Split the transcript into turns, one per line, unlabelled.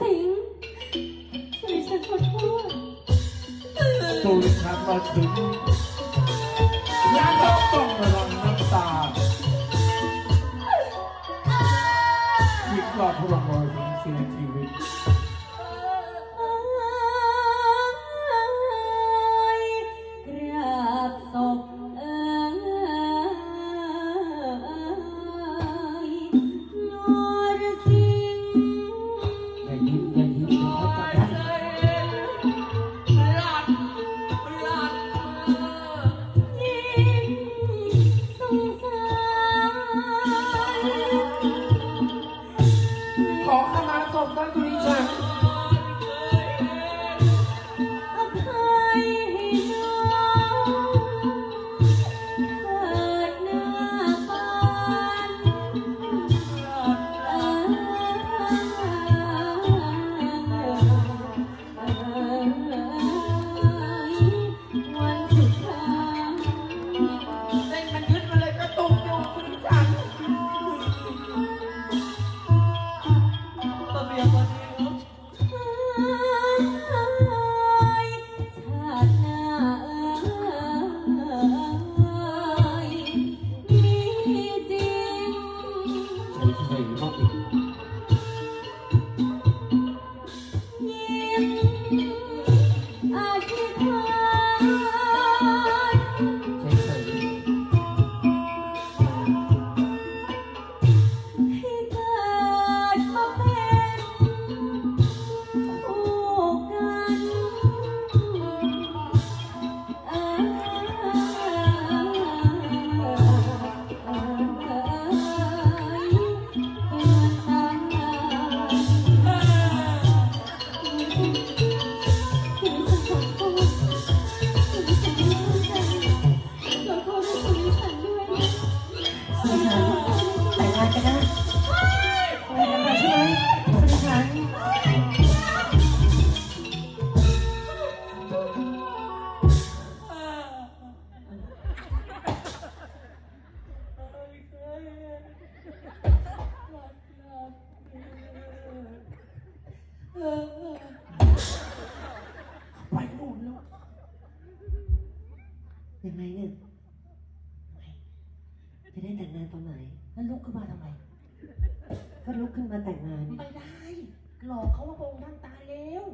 สิงช่วยฉันขอโทษ
สุริยันมาถึต้องต้อง
ระ
วังน้ำตา
happy
ยังไงเนี่ยจะได้แต่งงานตอนไหน
แล้วลุกขึ้นมาทำไม
ก็ลุกขึ้นมาแต่งงาน
ไม่ได้ หลอกเขาว่าพรองค์ท่านตายแล้ว